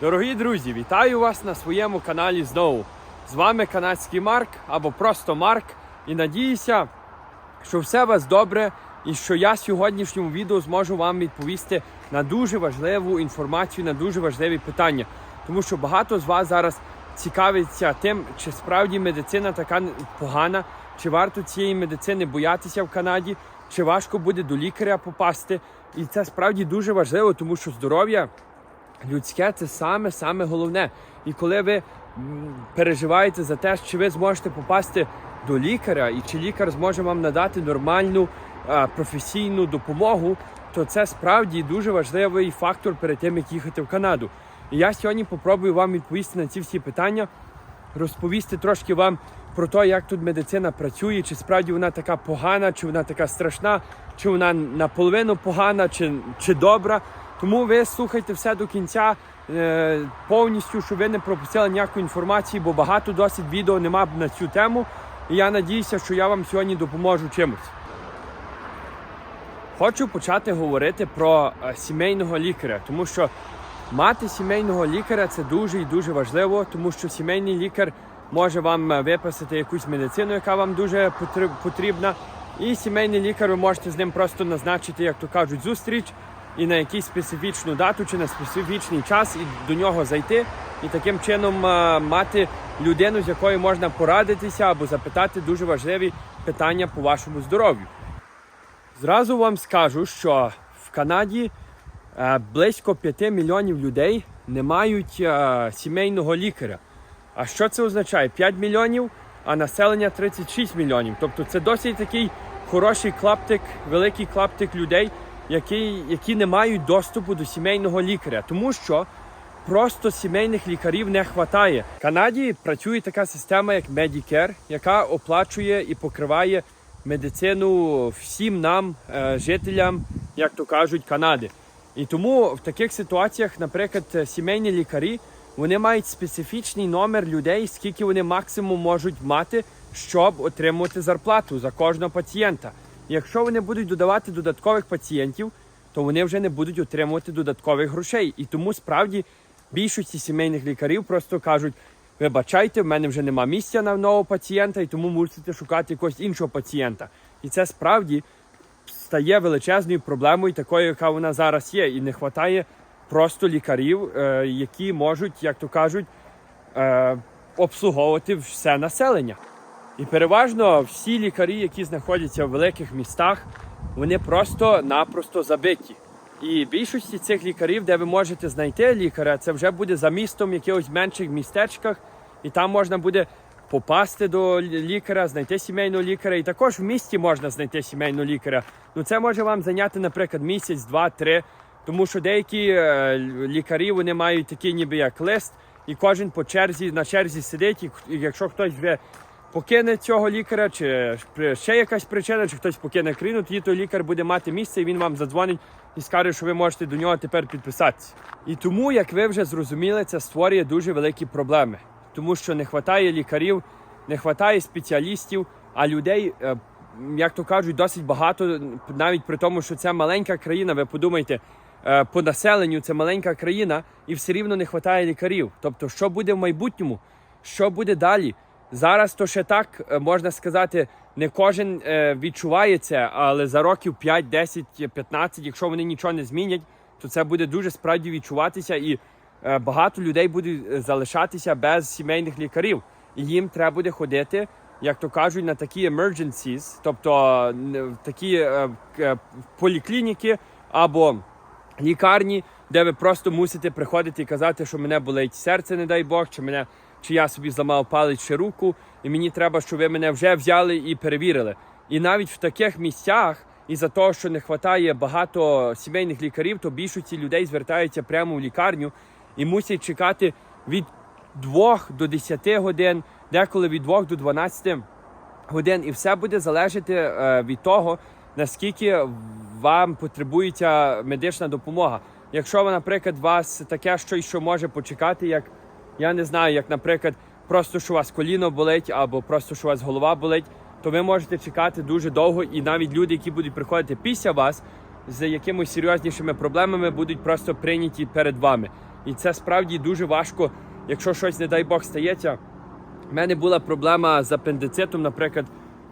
Дорогі друзі, вітаю вас на своєму каналі знову. З вами канадський Марк або просто Марк. І надіюся, що все у вас добре і що я в сьогоднішньому відео зможу вам відповісти на дуже важливу інформацію, на дуже важливі питання. Тому що багато з вас зараз цікавиться тим, чи справді медицина така погана, чи варто цієї медицини боятися в Канаді, чи важко буде до лікаря попасти. І це справді дуже важливо, тому що здоров'я людське це саме саме головне. І коли ви переживаєте за те, чи ви зможете попасти до лікаря, і чи лікар зможе вам надати нормальну а, професійну допомогу, то це справді дуже важливий фактор перед тим, як їхати в Канаду. І я сьогодні попробую вам відповісти на ці всі питання, розповісти трошки вам про те, як тут медицина працює, чи справді вона така погана, чи вона така страшна, чи вона наполовину погана, чи, чи добра. Тому ви слухайте все до кінця е, повністю, щоб ви не пропустили ніяку інформацію, бо багато досить відео нема на цю тему. І я надіюся, що я вам сьогодні допоможу чимось. Хочу почати говорити про е, сімейного лікаря, тому що мати сімейного лікаря це дуже і дуже важливо, тому що сімейний лікар може вам е, виписати якусь медицину, яка вам дуже потрібна. І сімейний лікар ви можете з ним просто назначити, як то кажуть, зустріч і на якусь специфічну дату чи на специфічний час і до нього зайти, і таким чином е, мати людину, з якою можна порадитися або запитати дуже важливі питання по вашому здоров'ю. Зразу вам скажу, що в Канаді е, близько 5 мільйонів людей не мають е, сімейного лікаря. А що це означає? 5 мільйонів, а населення 36 мільйонів. Тобто це досить такий хороший клаптик, великий клаптик людей, які, які не мають доступу до сімейного лікаря, тому що просто сімейних лікарів не вистачає. В Канаді працює така система, як Medicare, яка оплачує і покриває медицину всім нам, е, жителям, як то кажуть, Канади. І тому в таких ситуаціях, наприклад, е, сімейні лікарі вони мають специфічний номер людей, скільки вони максимум можуть мати, щоб отримувати зарплату за кожного пацієнта. Якщо вони будуть додавати додаткових пацієнтів, то вони вже не будуть отримувати додаткових грошей. І тому справді більшості сімейних лікарів просто кажуть: вибачайте, в мене вже нема місця на нового пацієнта, і тому мусите шукати якогось іншого пацієнта. І це справді стає величезною проблемою, такою, яка вона зараз є, і не вистачає просто лікарів, е, які можуть, як то кажуть, е, обслуговувати все населення. І переважно всі лікарі, які знаходяться в великих містах, вони просто-напросто забиті. І більшості цих лікарів, де ви можете знайти лікаря, це вже буде за містом в якихось менших містечках, і там можна буде попасти до лікаря, знайти сімейного лікаря. І також в місті можна знайти сімейного лікаря. Ну це може вам зайняти, наприклад, місяць, два, три. Тому що деякі е, лікарі вони мають такий ніби як лист, і кожен по черзі на черзі сидить. І якщо хтось вже покине цього лікаря, чи ще якась причина, чи хтось покине країну, тоді той лікар буде мати місце, і він вам задзвонить і скаже, що ви можете до нього тепер підписатися. І тому, як ви вже зрозуміли, це створює дуже великі проблеми, тому що не вистачає лікарів, не вистачає спеціалістів, а людей. е, Як то кажуть, досить багато, навіть при тому, що це маленька країна, ви подумайте, е, по населенню це маленька країна, і все рівно не вистачає лікарів. Тобто, що буде в майбутньому, що буде далі? Зараз то ще так е, можна сказати, не кожен е, відчуває це, але за років 5, 10, 15, якщо вони нічого не змінять, то це буде дуже справді відчуватися, і е, багато людей будуть е, залишатися без сімейних лікарів. І їм треба буде ходити, як то кажуть, на такі emergencies, тобто в такі поліклініки або лікарні, де ви просто мусите приходити і казати, що мене болить серце, не дай Бог, чи мене чи я собі зламав палець чи руку, і мені треба, щоб ви мене вже взяли і перевірили. І навіть в таких місцях, із-за того, що не вистачає багато сімейних лікарів, то більшості людей звертаються прямо в лікарню і мусять чекати від 2 до 10 годин, деколи від 2 до 12 годин, і все буде залежати е, від того, наскільки вам потребується медична допомога. Якщо, наприклад, вас таке щось, що може почекати, як я не знаю, як, наприклад, просто що у вас коліно болить, або просто що у вас голова болить, то ви можете чекати дуже довго, і навіть люди, які будуть приходити після вас з якимись серйознішими проблемами, будуть просто прийняті перед вами. І це справді дуже важко, якщо щось, не дай Бог, стається. У мене була проблема з апендицитом, наприклад,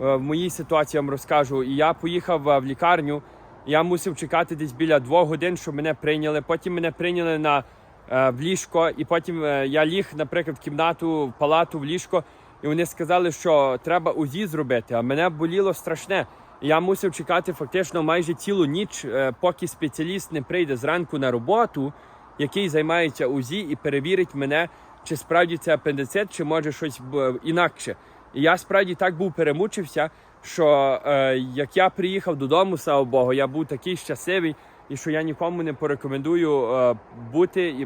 е, в моїй ситуації я вам розкажу. І я поїхав е, в лікарню. Я мусив чекати десь біля двох годин, щоб мене прийняли. Потім мене прийняли на в ліжко, і потім е, я ліг, наприклад, в кімнату, в палату, в ліжко, і вони сказали, що треба УЗІ зробити. А мене боліло страшне. Я мусив чекати фактично майже цілу ніч, е, поки спеціаліст не прийде зранку на роботу, який займається УЗІ, і перевірить мене, чи справді це апендицит, чи може щось інакше. І я справді так був перемучився, що е, як я приїхав додому, слава Богу, я був такий щасливий, і що я нікому не порекомендую е, бути і,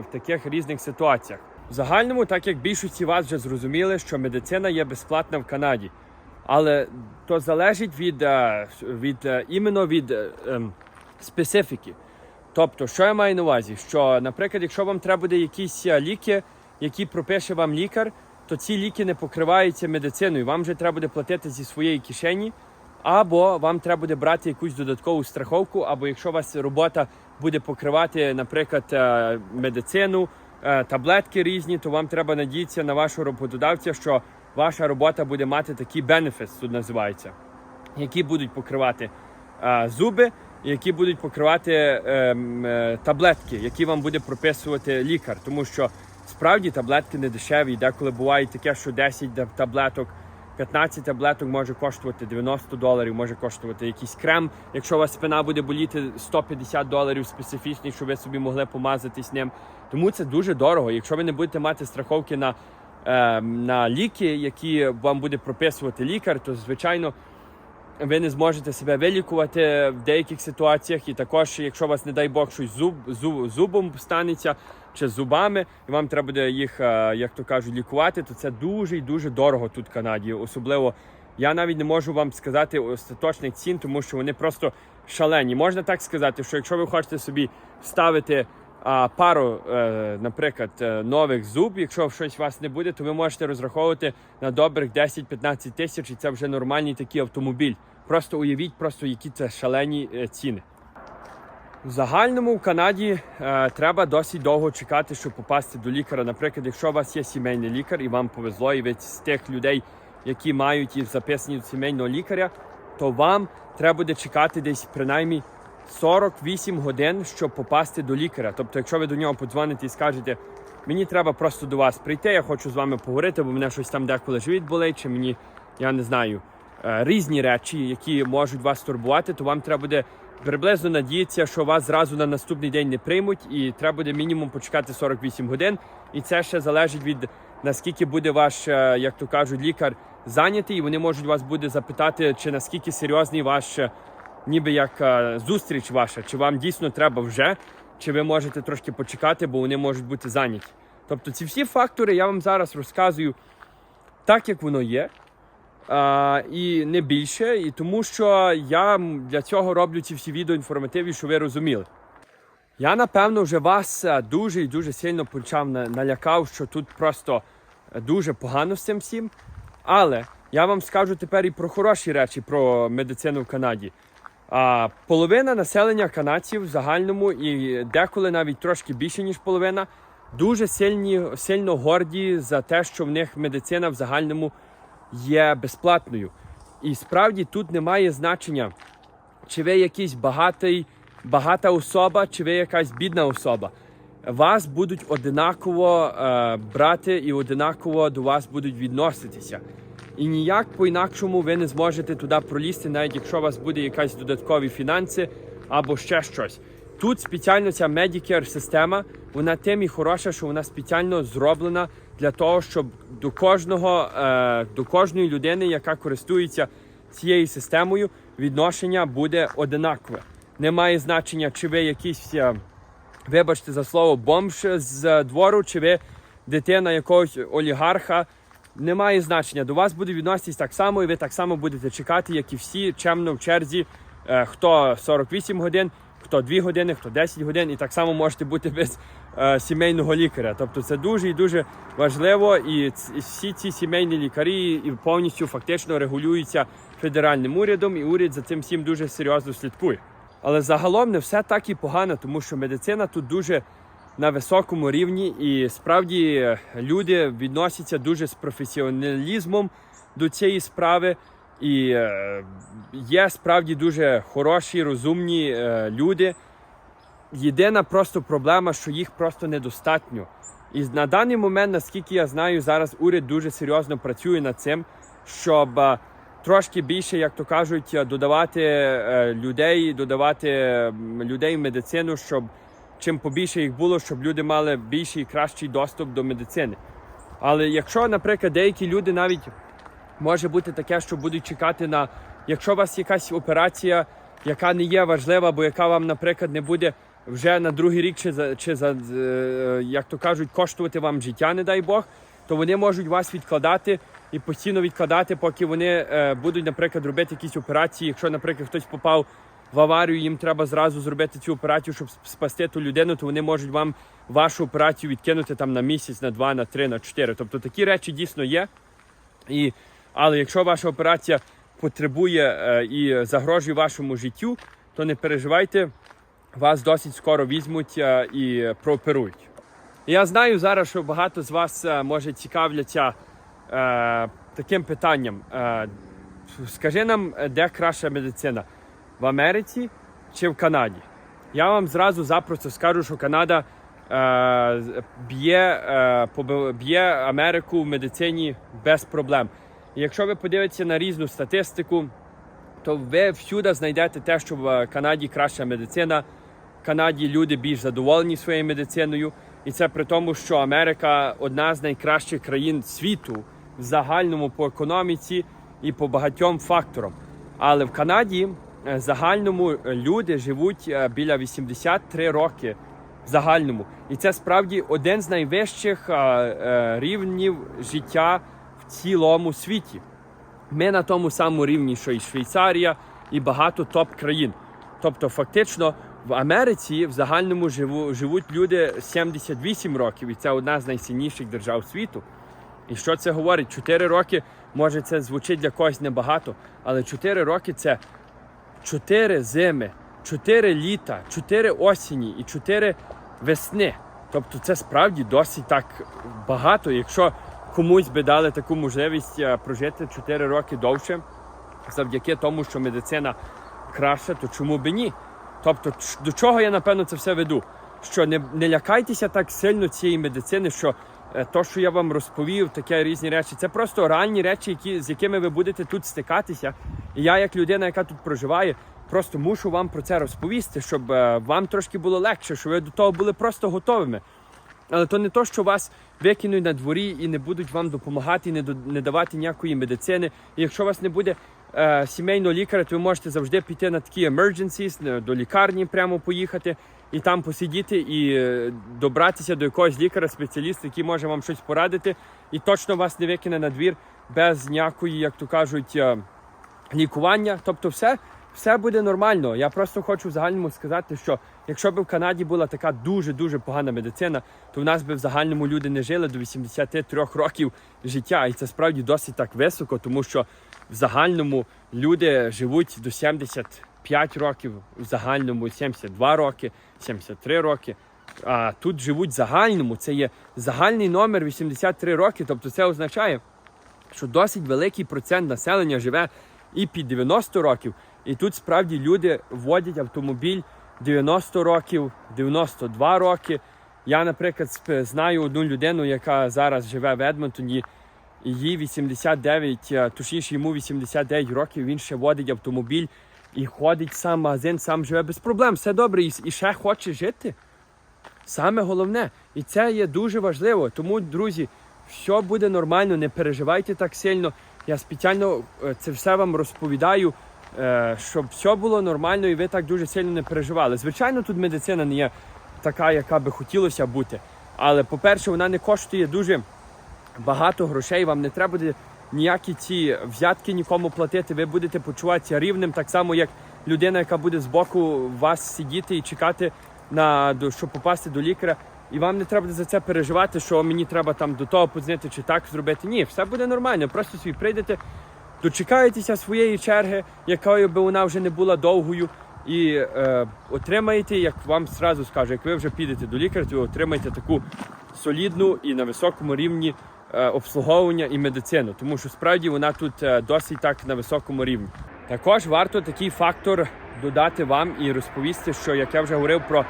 в таких різних ситуаціях. В загальному, так як більшості вас вже зрозуміли, що медицина є безплатна в Канаді. Але то залежить від, е, від е, іменно від ем, специфіки. Тобто, що я маю на увазі? Що, наприклад, якщо вам треба буде якісь ліки, які пропише вам лікар, то ці ліки не покриваються медициною. Вам вже треба буде платити зі своєї кишені, або вам треба буде брати якусь додаткову страховку, або якщо у вас робота буде покривати, наприклад, е, медицину, е, таблетки різні, то вам треба надіятися на вашого роботодавця, що ваша робота буде мати такі benefits, тут називається, які будуть покривати е, зуби, які будуть покривати таблетки, які вам буде прописувати лікар. Тому що справді таблетки не дешеві. Деколи буває таке, що 10 таблеток, 15 таблеток може коштувати 90 доларів, може коштувати якийсь крем. Якщо у вас спина буде боліти 150 доларів специфічний, щоб ви собі могли помазатись ним. Тому це дуже дорого. Якщо ви не будете мати страховки на, е, на ліки, які вам буде прописувати лікар, то звичайно ви не зможете себе вилікувати в деяких ситуаціях. І також, якщо у вас, не дай Бог, щось зуб, зуб, зубом станеться чи зубами, і вам треба буде їх, е, як то кажуть, лікувати, то це дуже і дуже дорого тут в Канаді. Особливо я навіть не можу вам сказати остаточних цін, тому що вони просто шалені. Можна так сказати, що якщо ви хочете собі вставити а, пару, е, наприклад, е, нових зуб, якщо щось у вас не буде, то ви можете розраховувати на добрих 10-15 тисяч, і це вже нормальний такий автомобіль. Просто уявіть, просто які це шалені е, ціни. В загальному в Канаді е, треба досить довго чекати, щоб попасти до лікаря. Наприклад, якщо у вас є сімейний лікар і вам повезло, і ви з тих людей, які мають і записані до сімейного лікаря, то вам треба буде чекати десь принаймні 48 годин, щоб попасти до лікаря. Тобто, якщо ви до нього подзвоните і скажете, мені треба просто до вас прийти, я хочу з вами поговорити, бо мене щось там деколи живіт болить, чи мені, я не знаю, е, різні речі, які можуть вас турбувати, то вам треба буде приблизно надіятися, що вас зразу на наступний день не приймуть, і треба буде мінімум почекати 48 годин. І це ще залежить від наскільки буде ваш, е, як то кажуть, лікар зайнятий, і вони можуть вас буде запитати, чи наскільки серйозний ваш, е, ніби як е, зустріч ваша, чи вам дійсно треба вже, чи ви можете трошки почекати, бо вони можуть бути зайняті. Тобто ці всі фактори я вам зараз розказую так, як воно є. А, і не більше, і тому що я для цього роблю ці всі відео інформативні, щоб ви розуміли. Я напевно вже вас е, дуже і дуже сильно почав налякав, що тут просто е, дуже погано з цим всім. Але я вам скажу тепер і про хороші речі про медицину в Канаді. А, половина населення канадців в загальному, і деколи навіть трошки більше, ніж половина, дуже сильні, сильно горді за те, що в них медицина в загальному є безплатною. І справді тут немає значення, чи ви якийсь багатий, багата особа, чи ви якась бідна особа. Вас будуть одинаково е, брати і одинаково до вас будуть відноситися. І ніяк по-інакшому ви не зможете туди пролізти, навіть якщо у вас буде якась додаткові фінанси або ще щось. Тут спеціально ця Medicare система, вона тим і хороша, що вона спеціально зроблена для того, щоб до кожного, е, до кожної людини, яка користується цією системою, відношення буде одинакове. Немає значення, чи ви якийсь, е, вибачте за слово, бомж з двору, чи ви дитина якогось олігарха. Немає значення. До вас буде відноситись так само, і ви так само будете чекати, як і всі чемно в черзі, е, хто 48 годин, хто 2 години, хто 10 годин, і так само можете бути без е, сімейного лікаря. Тобто це дуже і дуже важливо. І всі ці сімейні лікарі і повністю фактично регулюються федеральним урядом, і уряд за цим всім дуже серйозно слідкує. Але загалом не все так і погано, тому що медицина тут дуже на високому рівні, і справді люди відносяться дуже з професіоналізмом до цієї справи. І е, є справді дуже хороші, розумні е, люди. Єдина просто проблема, що їх просто недостатньо. І на даний момент, наскільки я знаю, зараз уряд дуже серйозно працює над цим, щоб е, трошки більше, як то кажуть, додавати людей, додавати людей в медицину, щоб чим побільше їх було, щоб люди мали більший і кращий доступ до медицини. Але якщо, наприклад, деякі люди навіть може бути таке, що будуть чекати на, якщо у вас якась операція, яка не є важлива, або яка вам, наприклад, не буде вже на другий рік, чи за чи за е, як то кажуть, коштувати вам життя, не дай Бог, то вони можуть вас відкладати і постійно відкладати, поки вони е, будуть, наприклад, робити якісь операції. Якщо, наприклад, хтось попав в аварію, їм треба зразу зробити цю операцію, щоб спасти ту людину, то вони можуть вам вашу операцію відкинути там на місяць, на два, на три, на чотири. Тобто такі речі дійсно є. І, але якщо ваша операція потребує е, і загрожує вашому життю, то не переживайте, вас досить скоро візьмуть е, і прооперують. Я знаю зараз, що багато з вас е, може цікавляться е, таким питанням. Е, скажи нам, е, де краща медицина? В Америці чи в Канаді? Я вам зразу запросто скажу, що Канада е, б'є, е, б'є Америку в медицині без проблем. І якщо ви подивитеся на різну статистику, то ви всюди знайдете те, що в Канаді краща медицина. В Канаді люди більш задоволені своєю медициною. І це при тому, що Америка одна з найкращих країн світу в загальному по економіці і по багатьом факторам. Але в Канаді загальному е, люди живуть е, біля 83 роки в загальному. І це справді один з найвищих е, е, рівнів життя в цілому світі. Ми на тому самому рівні, що і Швейцарія, і багато топ-країн. Тобто, фактично, в Америці в загальному живу, живуть люди 78 років, і це одна з найсильніших держав світу. І що це говорить? 4 роки, може, це звучить для когось небагато, але 4 роки це 4 зими, 4 літа, 4 осені і 4 весни. Тобто це справді досить так багато. Якщо комусь би дали таку можливість е, прожити 4 роки довше, завдяки тому, що медицина краща, то чому би ні? Тобто, до чого я напевно це все веду? Що не, не лякайтеся так сильно цієї медицини, що то, що я вам розповів, таке різні речі, це просто реальні речі, які, з якими ви будете тут стикатися. І я, як людина, яка тут проживає, просто мушу вам про це розповісти, щоб е, вам трошки було легше, щоб ви до того були просто готовими. Але то не то, що вас викинуть на дворі і не будуть вам допомагати, і не, давати ніякої медицини. І якщо вас не буде е, сімейного лікаря, то ви можете завжди піти на такі emergencies, до лікарні прямо поїхати і там посидіти і е, добратися до якогось лікаря, спеціаліста, який може вам щось порадити, і точно вас не викине на двір без ніякої, як то кажуть, е, лікування. Тобто, все, все буде нормально. Я просто хочу в загальному сказати, що якщо б в Канаді була така дуже дуже погана медицина, то в нас би в загальному люди не жили до 83 років життя. І це справді досить так високо, тому що в загальному люди живуть до 75 років, в загальному 72 роки, 73 роки. А тут живуть в загальному. Це є загальний номер 83 роки. Тобто це означає, що досить великий процент населення живе і під 90 років. І тут справді люди водять автомобіль 90 років, 92 роки. Я, наприклад, знаю одну людину, яка зараз живе в Едмонтоні, їй 89, е, точніше йому 89 років, він ще водить автомобіль і ходить сам магазин, сам живе без проблем. Все добре, і, і ще хоче жити. Саме головне, і це є дуже важливо. Тому, друзі, все буде нормально, не переживайте так сильно. Я спеціально е, це все вам розповідаю, е, щоб все було нормально і ви так дуже сильно не переживали. Звичайно, тут медицина не є така, яка би хотілося бути. Але, по-перше, вона не коштує дуже багато грошей. Вам не треба буде ніякі ці взятки нікому платити. Ви будете почуватися рівним, так само, як людина, яка буде збоку вас сидіти і чекати на щоб попасти до лікаря. І вам не треба за це переживати, що мені треба там до того подзвонити чи так зробити. Ні, все буде нормально. Просто собі прийдете, дочекаєтеся своєї черги, якою би вона вже не була довгою. і е, отримаєте, як вам зразу скажу, як ви вже підете до лікаря, то отримаєте таку солідну і на високому рівні обслуговування і медицину, тому що справді вона тут е, досить так на високому рівні. Також варто такий фактор додати вам і розповісти, що як я вже говорив про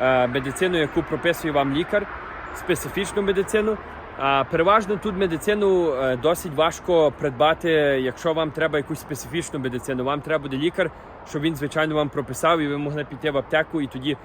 е, медицину, яку прописує вам лікар, специфічну медицину. А переважно тут медицину е, досить важко придбати, якщо вам треба якусь специфічну медицину. Вам треба буде лікар, щоб він звичайно вам прописав, і ви могли піти в аптеку, і тоді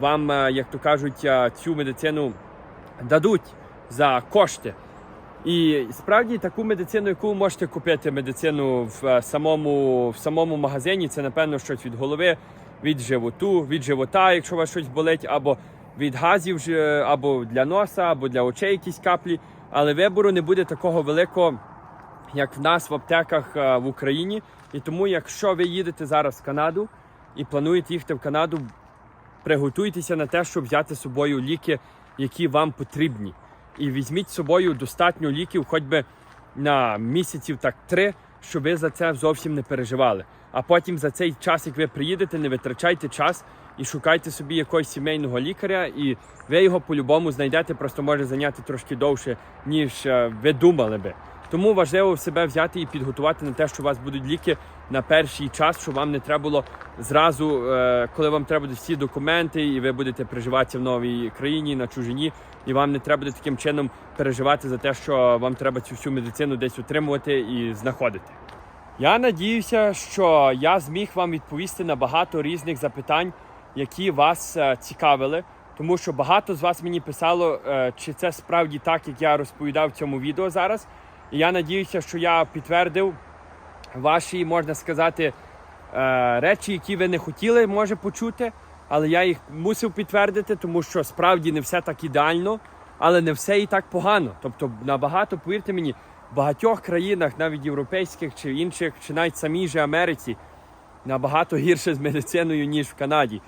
вам, е, як то кажуть, е, цю медицину дадуть за кошти. І справді таку медицину, яку ви можете купити медицину в е, самому, в самому магазині, це напевно щось від голови, від животу, від живота, якщо у вас щось болить, або від газів, або для носа, або для очей якісь каплі. Але вибору не буде такого великого, як в нас в аптеках е, в Україні. І тому, якщо ви їдете зараз в Канаду і плануєте їхати в Канаду, приготуйтеся на те, щоб взяти з собою ліки, які вам потрібні. І візьміть з собою достатньо ліків, хоч би на місяців так три, щоб ви за це зовсім не переживали. А потім за цей час, як ви приїдете, не витрачайте час і шукайте собі якогось сімейного лікаря, і ви його по-любому знайдете, просто може зайняти трошки довше, ніж е, ви думали би. Тому важливо себе взяти і підготувати на те, що у вас будуть ліки на перший час, щоб вам не треба було зразу, е, коли вам треба будуть всі документи, і ви будете приживатися в новій країні на чужині, і вам не треба буде таким чином переживати за те, що вам треба цю всю медицину десь утримувати і знаходити. Я надіюся, що я зміг вам відповісти на багато різних запитань, які вас е, цікавили. Тому що багато з вас мені писало, е, чи це справді так, як я розповідав в цьому відео зараз. І я надіюся, що я підтвердив ваші, можна сказати, е, речі, які ви не хотіли, може почути, але я їх мусив підтвердити, тому що справді не все так ідеально, але не все і так погано. Тобто, набагато, повірте мені, в багатьох країнах, навіть європейських чи інших, чи навіть самій же Америці, набагато гірше з медициною, ніж в Канаді.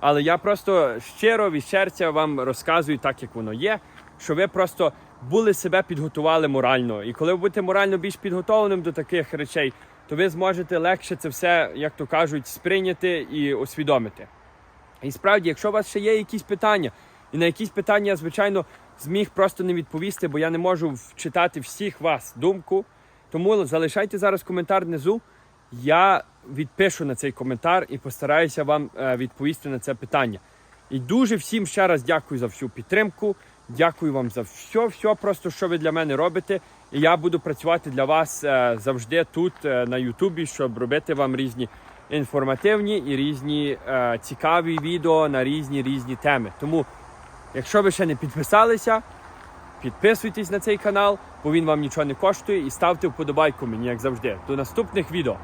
Але я просто щиро від серця вам розказую так, як воно є, що ви просто були себе підготували морально. І коли ви будете морально більш підготовленим до таких речей, то ви зможете легше це все, як то кажуть, сприйняти і усвідомити. І справді, якщо у вас ще є якісь питання, і на якісь питання я, звичайно, зміг просто не відповісти, бо я не можу вчитати всіх вас думку. Тому залишайте зараз коментар внизу. Я відпишу на цей коментар і постараюся вам е, відповісти на це питання. І дуже всім ще раз дякую за всю підтримку. Дякую вам за все, все просто, що ви для мене робите. І я буду працювати для вас е, завжди тут е, на Ютубі, щоб робити вам різні інформативні і різні е, цікаві відео на різні різні теми. Тому, якщо ви ще не підписалися, підписуйтесь на цей канал, бо він вам нічого не коштує, і ставте вподобайку мені, як завжди. До наступних відео.